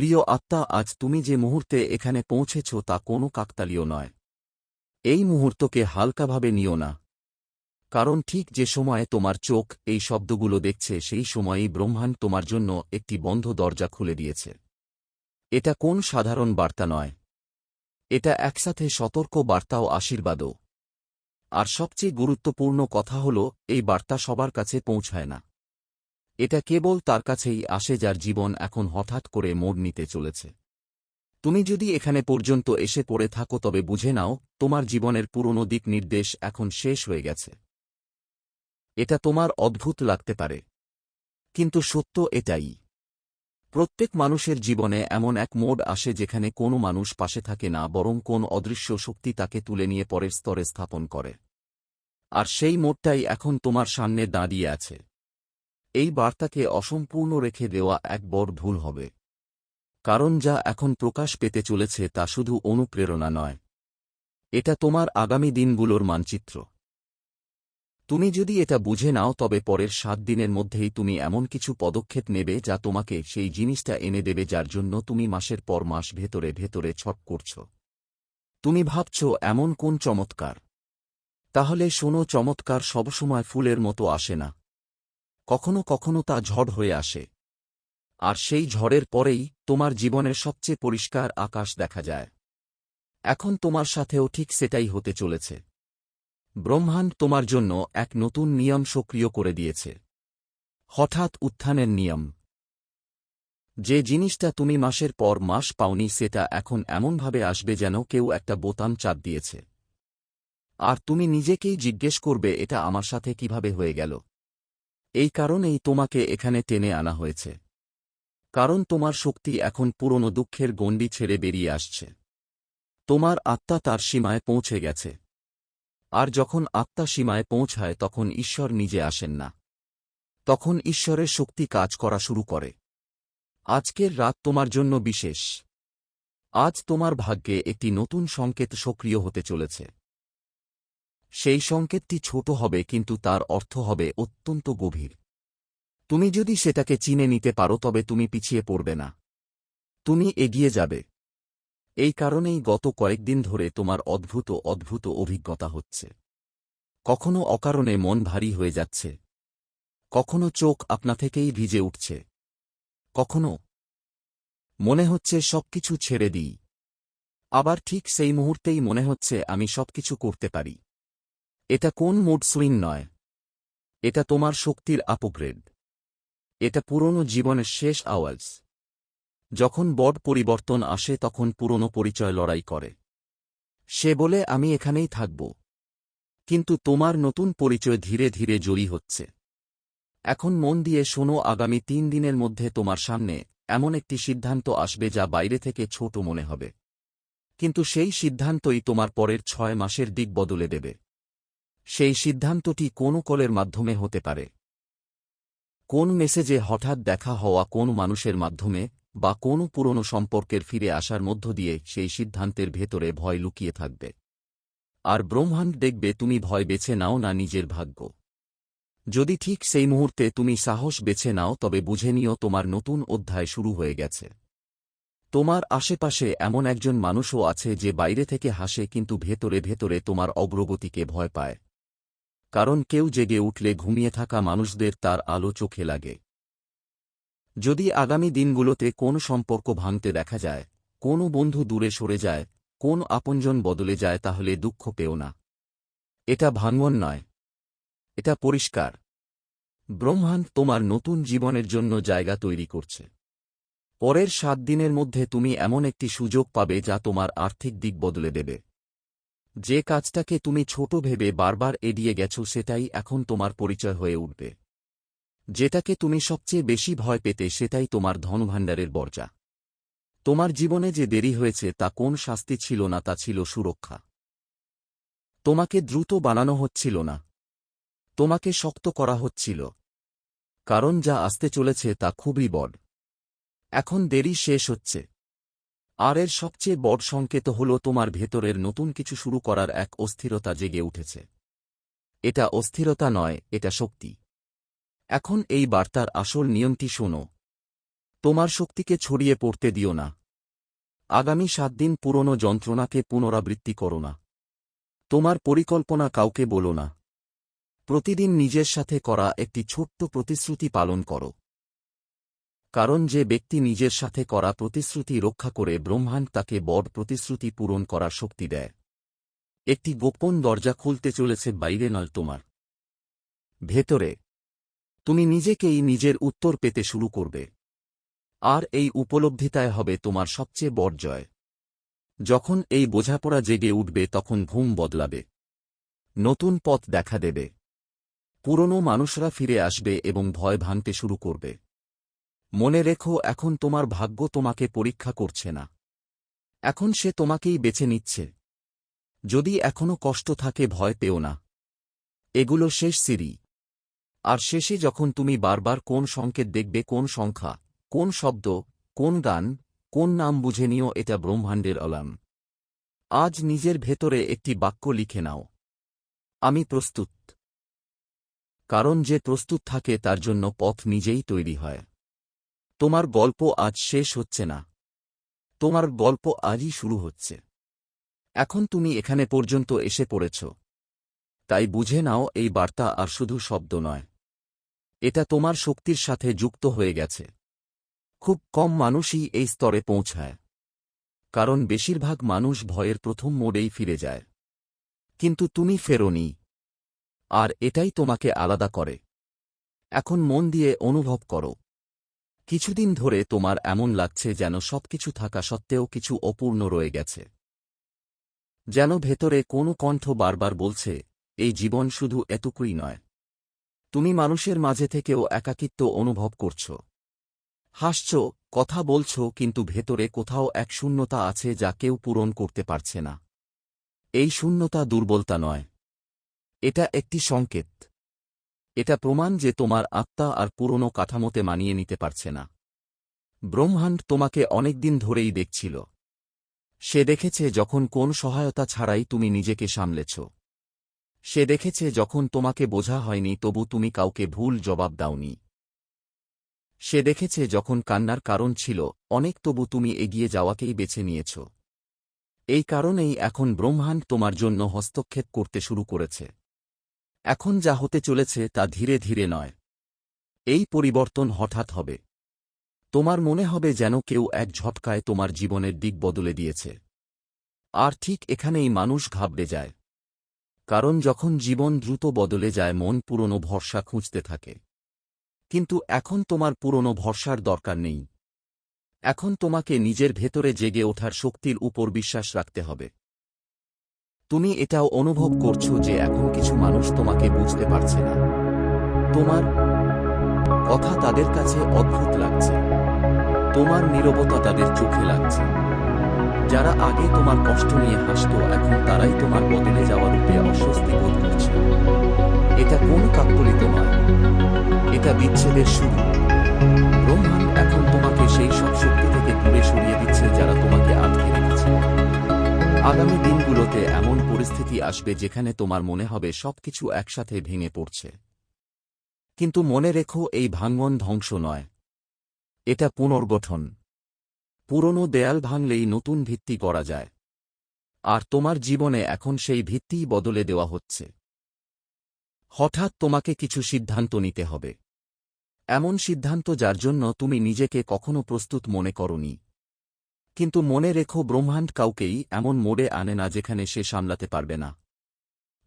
প্রিয় আত্মা, আজ তুমি যে মুহূর্তে এখানে পৌঁছেছ তা কোনো কাকতালীয় নয়। এই মুহূর্তকে হালকাভাবে নিও না। কারণ ঠিক যে সময়ে তোমার চোখ এই শব্দগুলো দেখছে, সেই সময়েই ব্রহ্মাণ্ড তোমার জন্য একটি বন্ধ দরজা খুলে দিয়েছে। এটা কোন সাধারণ বার্তা নয়। এটা একসাথে সতর্ক বার্তা ও আশীর্বাদও। আর সবচেয়ে গুরুত্বপূর্ণ কথা হল, এই বার্তা সবার কাছে পৌঁছায় না। এটা কেবল তার কাছেই আসে যার জীবন এখন হঠাৎ করে মোড় নিতে চলেছে। তুমি যদি এখানে পর্যন্ত এসে পড়ে থাকো তবে বুঝে নাও, তোমার জীবনের পুরনো দিক নির্দেশ এখন শেষ হয়ে গেছে। এটা তোমার অদ্ভুত লাগতে পারে। কিন্তু সত্য এটাই। প্রত্যেক মানুষের জীবনে এমন এক মোড় আসে যেখানে কোনো মানুষ পাশে থাকে না, বরং কোন অদৃশ্য শক্তি তাকে তুলে নিয়ে পরের স্তরে স্থাপন করে। আর সেই মোড়টাই এখন তোমার সামনে দাঁড়িয়ে আছে। এই বার্তাকে অসম্পূর্ণ রেখে দেওয়া এক বড় ভুল হবে। কারণ যা এখন প্রকাশ পেতে চলেছে তা শুধু অনুপ্রেরণা নয়। এটা তোমার আগামী দিনগুলোর মানচিত্র। তুমি যদি এটা বুঝে নাও, তবে পরের সাত দিনের মধ্যেই তুমি এমন কিছু পদক্ষেপ নেবে যা তোমাকে সেই জিনিসটা এনে দেবে যার জন্য তুমি মাসের পর মাস ভেতরে ভেতরে ছট করছ। তুমি ভাবছ, এমন কোন চমৎকার? তাহলে শোনো, চমৎকার সবসময় ফুলের মতো আসে না। কখনো কখনো তা ঝড় হয়ে আসে। আর সেই ঝড়ের পরেই তোমার জীবনের সবচেয়ে পরিষ্কার আকাশ দেখা যায়। এখন তোমার সাথেও ঠিক সেটাই হতে চলেছে। ব্রহ্মাণ্ড তোমার জন্য এক নতুন নিয়ম সক্রিয় করে দিয়েছে। হঠাৎ উত্থানের নিয়ম। যে জিনিসটা তুমি মাসের পর মাস পাওনি সেটা এখন এমনভাবে আসবে যেন কেউ একটা বোতাম চাপ দিয়েছে। আর তুমি নিজেকেই জিজ্ঞেস করবে, এটা আমার সাথে কীভাবে হয়ে গেল? এই কারণেই তোমাকে এখানে টেনে আনা হয়েছে। কারণ তোমার শক্তি এখন পুরনো দুঃখের গণ্ডি ছেড়ে বেরিয়ে আসছে। তোমার আত্মা তার সীমায় পৌঁছে গেছে। আর যখন আত্মা সীমায় পৌঁছায়, তখন ঈশ্বর নিজে আসেন না। তখন ঈশ্বরের শক্তি কাজ করা শুরু করে। আজকের রাত তোমার জন্য বিশেষ। আজ তোমার ভাগ্যে একটি নতুন সংকেত সক্রিয় হতে চলেছে। সেই সংকেতটি ছোট হবে কিন্তু তার অর্থ হবে অত্যন্ত গভীর। তুমি যদি সেটাকে চিনে নিতে পারো তবে তুমি পিছিয়ে পড়বে না। তুমি এগিয়ে যাবে। এই কারণেই গত কয়েকদিন ধরে তোমার অদ্ভুত অদ্ভুত অভিজ্ঞতা হচ্ছে। কখনো অকারণে মন ভারী হয়ে যাচ্ছে। কখনো চোখ আপনা থেকেই ভিজে উঠছে। কখনো মনে হচ্ছে সবকিছু ছেড়ে দিই। আবার ঠিক সেই মুহূর্তেই মনে হচ্ছে আমি সবকিছু করতে পারি। এটা কোন মুড সুইং নয়। এটা তোমার শক্তির আপগ্রেড। এটা পুরনো জীবনের শেষ আওয়াজ। যখন বড পরিবর্তন আসে তখন পুরনো পরিচয় লড়াই করে। সে বলে, আমি এখানেই থাকব। কিন্তু তোমার নতুন পরিচয় ধীরে ধীরে জড়ি হচ্ছে। এখন মন দিয়ে শোনো, আগামী তিন দিনের মধ্যে তোমার সামনে এমন একটি সিদ্ধান্ত আসবে যা বাইরে থেকে ছোট মনে হবে। কিন্তু সেই সিদ্ধান্তই তোমার পরের ছয় মাসের দিক বদলে দেবে। সেই সিদ্ধান্তটি কোন কলের মাধ্যমে হতে পারে? কোন মেসেজে হঠাৎ দেখা হওয়া কোন মানুষের মাধ্যমে বা কোনো পুরনো সম্পর্কের ফিরে আসার মধ্য দিয়ে সেই সিদ্ধান্তের ভেতরে ভয় লুকিয়ে থাকবে? আর ব্রহ্মাণ্ড দেখবে তুমি ভয় বেছে নাও না নিজের ভাগ্য। যদি ঠিক সেই মুহূর্তে তুমি সাহস বেছে নাও তবে বুঝে নিও তোমার নতুন অধ্যায় শুরু হয়ে গেছে। তোমার আশেপাশে এমন একজন মানুষও আছে যে বাইরে থেকে হাসে কিন্তু ভেতরে ভেতরে তোমার অগ্রগতিকে ভয় পায়। কারণ কেউ জেগে উঠলে ঘুমিয়ে থাকা মানুষদের তার আলো চোখে লাগে। যদি আগামী দিনগুলোতে কোন সম্পর্ক ভাঙতে দেখা যায়, কোনো বন্ধু দূরে সরে যায়, কোন আপনজন বদলে যায়, তাহলে দুঃখ পেও না। এটা ভাঙ্গন নয়। এটা পরিষ্কার। ব্রহ্মাণ্ড তোমার নতুন জীবনের জন্য জায়গা তৈরি করছে। পরের সাত দিনের মধ্যে তুমি এমন একটি সুযোগ পাবে যা তোমার আর্থিক দিক বদলে দেবে। যে কাজটাকে তুমি ছোট ভেবে বারবার এড়িয়ে গেছ সেটাই এখন তোমার পরিচয় হয়ে উঠবে। যেটাকে তুমি সবচেয়ে বেশি ভয় পেতে সেটাই তোমার ধনভাণ্ডারের বর্জা। তোমার জীবনে যে দেরি হয়েছে তা কোন শাস্তি ছিল না তা ছিল সুরক্ষা। তোমাকে দ্রুত বানানো হচ্ছিল না। তোমাকে শক্ত করা হচ্ছিল। কারণ যা আসতে চলেছে তা খুবই বড়। এখন দেরি শেষ হচ্ছে। আর এর সবচেয়ে বড় সংকেত হল তোমার ভেতরের নতুন কিছু শুরু করার এক অস্থিরতা জেগে উঠেছে। এটা অস্থিরতা নয়, এটা শক্তি। এখন এই বার্তার আসল নিয়মটি শোনো। তোমার শক্তিকে ছড়িয়ে পড়তে দিও না। আগামী সাত দিন পুরনো যন্ত্রণাকে পুনরাবৃত্তি করো না। তোমার পরিকল্পনা কাউকে বলো না। প্রতিদিন নিজের সাথে করা একটি ছোট্ট প্রতিশ্রুতি পালন করো। কারণ যে ব্যক্তি নিজের সাথে করা প্রতিশ্রুতি রক্ষা করে ব্রহ্মাণ্ড তাকে বড় প্রতিশ্রুতি পূরণ করার শক্তি দেয়। একটি গোপন দরজা খুলতে চলেছে বাইরে নয় তোমার। ভেতরে। তুমি নিজেকেই নিজের উত্তর পেতে শুরু করবে। আর এই উপলব্ধিতায় হবে তোমার সবচেয়ে বড় জয়। যখন এই বোঝাপড়া জেগে উঠবে তখন ঘুম বদলাবে। নতুন পথ দেখা দেবে। পুরনো মানুষরা ফিরে আসবে এবং ভয় ভাঙতে শুরু করবে। মনে রেখো, এখন তোমার ভাগ্য তোমাকে পরীক্ষা করছে না। এখন সে তোমাকেই বেছে নিচ্ছে। যদি এখনও কষ্ট থাকে, ভয় পেও না। এগুলো শেষ সিঁড়ি। আর শেষে যখন তুমি বারবার কোন সংকেত দেখবে, কোন সংখ্যা, কোন শব্দ, কোন গান, কোন নাম বুঝে নিও, এটা ব্রহ্মাণ্ডের অলাম আজ নিজের ভেতরে একটি বাক্য লিখে নাও। আমি প্রস্তুত। কারণ যে প্রস্তুত থাকে, তার জন্য পথ নিজেই তৈরি হয়। তোমার গল্প আজ শেষ হচ্ছে না। তোমার গল্প আজই শুরু হচ্ছে। এখন তুমি এখানে পর্যন্ত এসে পড়েছ। তাই বুঝে নাও, এই বার্তা আর শুধু শব্দ নয়। এটা তোমার শক্তির সাথে যুক্ত হয়ে গেছে। খুব কম মানুষই এই স্তরে পৌঁছায়। কারণ বেশিরভাগ মানুষ ভয়ের প্রথম মোড়েই ফিরে যায়। কিন্তু তুমি ফেরোনি। আর এটাই তোমাকে আলাদা করে। এখন মন দিয়ে অনুভব করো। কিছুদিন ধরে তোমার এমন লাগছে যেন সবকিছু থাকা সত্ত্বেও কিছু অপূর্ণ রয়ে গেছে। যেন ভেতরে কোনো কণ্ঠ বারবার বলছে, এই জীবন শুধু এটুকুই নয়। তুমি মানুষের মাঝে থেকেও একাকিত্ব অনুভব করছ। হাসছ, কথা বলছ, কিন্তু ভেতরে কোথাও এক শূন্যতা আছে যা কেউ পূরণ করতে পারছে না। এই শূন্যতা দুর্বলতা নয়। এটা একটি সংকেত। এটা প্রমাণ যে তোমার আত্মা আর পুরনো কাঠামোতে মানিয়ে নিতে পারছে না। ব্রহ্মাণ্ড তোমাকে অনেকদিন ধরেই দেখছিল। সে দেখেছে যখন কোন সহায়তা ছাড়াই তুমি নিজেকে সামলেছ। সে দেখেছে যখন তোমাকে বোঝা হয়নি তবু তুমি কাউকে ভুল জবাব দাওনি। সে দেখেছে যখন কান্নার কারণ ছিল, অনেক তবু তুমি এগিয়ে যাওয়াকেই বেছে নিয়েছ। এই কারণেই এখন ব্রহ্মাণ্ড তোমার জন্য হস্তক্ষেপ করতে শুরু করেছে। এখন যা হতে চলেছে তা ধীরে ধীরে নয়। এই পরিবর্তন হঠাৎ হবে। তোমার মনে হবে যেন কেউ এক ঝটকায় তোমার জীবনের দিক বদলে দিয়েছে। আর ঠিক এখানেই মানুষ ঘাবড়ে যায়। কারণ যখন জীবন দ্রুত বদলে যায়, মন পুরনো ভরসা খুঁজতে থাকে। কিন্তু এখন তোমার পুরনো ভরসার দরকার নেই। এখন তোমাকে নিজের ভেতরে জেগে ওঠার শক্তির উপর বিশ্বাস রাখতে হবে। তুমি এটাও অনুভব করছ যে এখন কিছু মানুষ তোমাকে বুঝতে পারছে না। তোমার কথা তাদের কাছে অদ্ভুত লাগছে। তোমার নীরবতা তাদের চোখে লাগছে। যারা আগে তোমার কষ্ট নিয়ে হাসত, এখন তারাই তোমার বদলে যাওয়া রূপে অস্বস্তি বোধ করছে। এটা কোন কাকতলিত নয়। এটা বিচ্ছেদের শুরু। ব্রহ্মাণ্ড এখন তোমাকে সেই সব শক্তি থেকে দূরে সরিয়ে দিচ্ছে যারা তোমাকে আটকে আগামী দিনগুলোতে এমন পরিস্থিতি আসবে যেখানে তোমার মনে হবে সবকিছু একসাথে ভেঙে পড়ছে। কিন্তু মনে রেখো, এই ভাঙ্গন ধ্বংস নয়। এটা পুনর্গঠন। পুরনো দেয়াল ভাঙলেই নতুন ভিত্তি করা যায়। আর তোমার জীবনে এখন সেই ভিত্তিই বদলে দেওয়া হচ্ছে। হঠাৎ তোমাকে কিছু সিদ্ধান্ত নিতে হবে। এমন সিদ্ধান্ত যার জন্য তুমি নিজেকে কখনো প্রস্তুত মনে করনি। কিন্তু মনে রেখো ব্রহ্মাণ্ড কাউকেই এমন মোড়ে আনে না যেখানে সে সামলাতে পারবে না।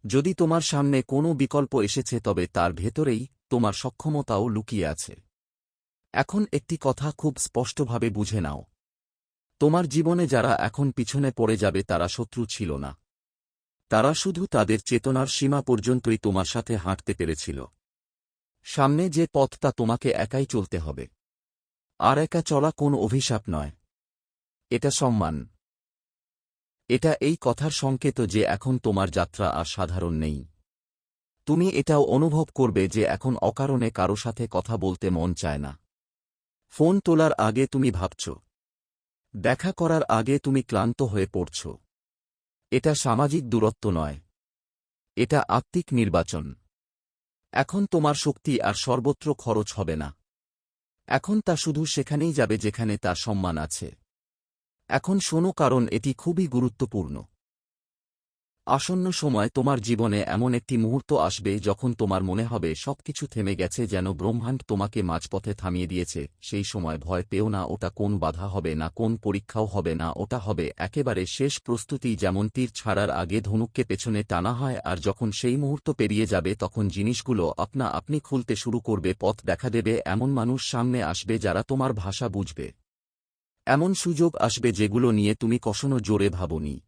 যদি তোমার সামনে কোনো বিকল্প এসেছে তবে তার ভেতরেই তোমার সক্ষমতাও লুকিয়ে আছে। এখন একটি কথা খুব স্পষ্টভাবে বুঝে নাও। তোমার জীবনে যারা এখন পিছনে পড়ে যাবে তারা শত্রু ছিল না। তারা শুধু তাদের চেতনার সীমা পর্যন্তই তোমার সাথে হাঁটতে পেরেছিল। সামনে যে পথটা তোমাকে একাই চলতে হবে। আর একা চলা কোন অভিশাপ নয়। এটা সম্মান। এটা এই কথার সংকেত যে এখন তোমার যাত্রা আর সাধারণ নেই। তুমি এটাও অনুভব করবে যে এখন অকারণে কারও সাথে কথা বলতে মন চায় না। ফোন তোলার আগে তুমি ভাবছ। দেখা করার আগে তুমি ক্লান্ত হয়ে পড়ছ। এটা সামাজিক দূরত্ব নয়। এটা আত্মিক নির্বাচন। এখন তোমার শক্তি আর সর্বত্র খরচ হবে না। এখন তা শুধু সেখানেই যাবে যেখানে তার সম্মান আছে। এখন শোনো কারণ এটি খুবই গুরুত্বপূর্ণ। আসন্ন সময় তোমার জীবনে এমন একটি মুহূর্ত আসবে যখন তোমার মনে হবে সবকিছু থেমে গেছে যেন ব্রহ্মাণ্ড তোমাকে মাঝপথে থামিয়ে দিয়েছে, সেই সময় ভয় পেও না ওটা কোন বাধা হবে না কোন পরীক্ষাও হবে না ওটা হবে একেবারে শেষ প্রস্তুতি যেমন তীর ছাড়ার আগে ধনুককে পেছনে টানা হয় আর যখন সেই মুহূর্ত পেরিয়ে যাবে তখন জিনিসগুলো আপনা আপনি খুলতে শুরু করবে, পথ দেখা দেবে, এমন মানুষ সামনে আসবে যারা তোমার ভাষা বুঝবে। এমন সুযোগ আসবে যেগুলো নিয়ে তুমি কখনো জোরে ভাবনি।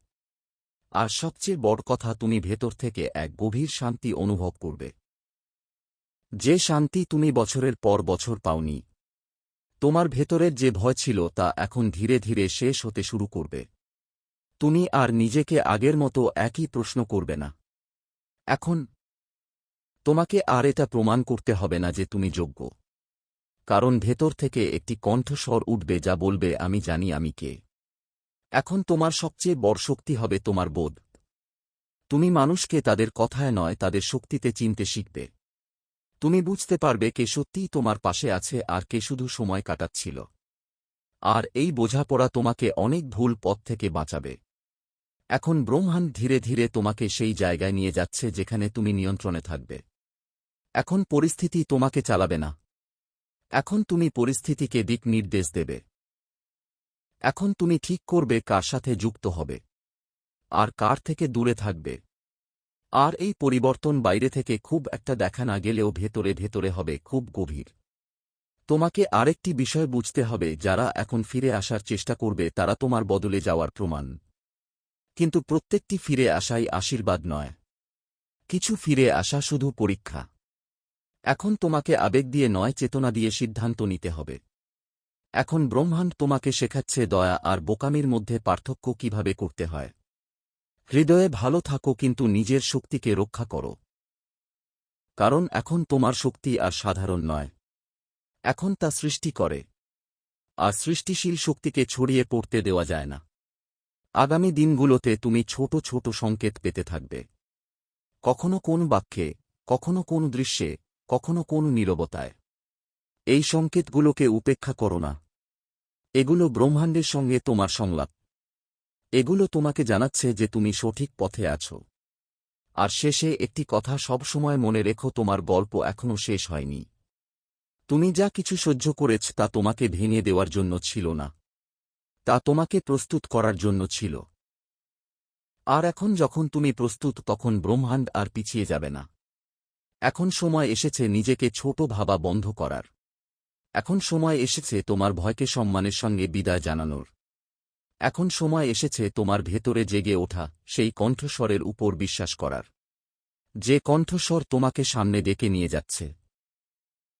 আর সবচেয়ে বড় কথা, তুমি ভেতর থেকে এক গভীর শান্তি অনুভব করবে। যে শান্তি তুমি বছরের পর বছর পাওনি। তোমার ভেতরের যে ভয় ছিল তা এখন ধীরে ধীরে শেষ হতে শুরু করবে। তুমি আর নিজেকে আগের মতো একই প্রশ্ন করবে না। এখন তোমাকে আর এটা প্রমাণ করতে হবে না যে তুমি যোগ্য। কারণ ভেতর থেকে একটি কণ্ঠস্বর উঠবে যা বলবে, আমি জানি আমি কে। এখন তোমার সবচেয়ে বড় শক্তি হবে তোমার বোধ। তুমি মানুষকে তাদের কথায় নয়, তাদের শক্তিতে চিনতে শিখবে। তুমি বুঝতে পারবে কে সত্যিই তোমার পাশে আছে আর কে শুধু সময় কাটাচ্ছিল। আর এই বোঝাপড়া তোমাকে অনেক ভুল পথ থেকে বাঁচাবে। এখন ব্রহ্মাণ্ড ধীরে ধীরে তোমাকে সেই জায়গায় নিয়ে যাচ্ছে যেখানে তুমি নিয়ন্ত্রণে থাকবে। এখন পরিস্থিতি তোমাকে চালাবে না। এখন তুমি পরিস্থিতিকে দিক নির্দেশ দেবে। এখন তুমি ঠিক করবে কার সাথে যুক্ত হবে আর কার থেকে দূরে থাকবে। আর এই পরিবর্তন বাইরে থেকে খুব একটা দেখা না গেলেও ভেতরে ভেতরে হবে খুব গভীর। তোমাকে আরেকটি বিষয় বুঝতে হবে, যারা এখন ফিরে আসার চেষ্টা করবে তারা তোমার বদলে যাওয়ার প্রমাণ। কিন্তু প্রত্যেকটি ফিরে আসাই আশীর্বাদ নয়। কিছু ফিরে আসা শুধু পরীক্ষা। এখন তোমাকে আবেগ দিয়ে নয়, চেতনা দিয়ে সিদ্ধান্ত নিতে হবে। এখন ব্রহ্মাণ্ড তোমাকে শেখাচ্ছে দয়া আর বোকামির মধ্যে পার্থক্য কীভাবে করতে হয়। হৃদয়ে ভালো থাকো, কিন্তু নিজের শক্তিকে রক্ষা করো। কারণ এখন তোমার শক্তি আর সাধারণ নয়। এখন তা সৃষ্টি করে। আর সৃষ্টিশীল শক্তিকে ছড়িয়ে পড়তে দেওয়া যায় না। আগামী দিনগুলোতে তুমি ছোট ছোট সংকেত পেতে থাকবে। কখনো কোন বাক্যে, কখনো কোন দৃশ্যে কখনো কোন নীরবতায়। এই সংকেতগুলোকে উপেক্ষা করো না। এগুলো ব্রহ্মাণ্ডের সঙ্গে তোমার সংলাপ। এগুলো তোমাকে জানাচ্ছে যে তুমি সঠিক পথে আছো। আর শেষে একটি কথা সবসময় মনে রেখো, তোমার গল্প এখনও শেষ হয়নি। তুমি যা কিছু সহ্য করেছ তা তোমাকে ভেঙে দেওয়ার জন্য ছিল না। তা তোমাকে প্রস্তুত করার জন্য ছিল। আর এখন যখন তুমি প্রস্তুত, তখন ব্রহ্মাণ্ড আর পিছিয়ে যাবে না। এখন সময় এসেছে নিজেকে ছোট ভাবা বন্ধ করার। এখন সময় এসেছে তোমার ভয়কে সম্মানের সঙ্গে বিদায় জানানোর। এখন সময় এসেছে তোমার ভেতরে জেগে ওঠা, সেই কণ্ঠস্বরের উপর বিশ্বাস করার। যে কণ্ঠস্বর তোমাকে সামনে ডেকে নিয়ে যাচ্ছে।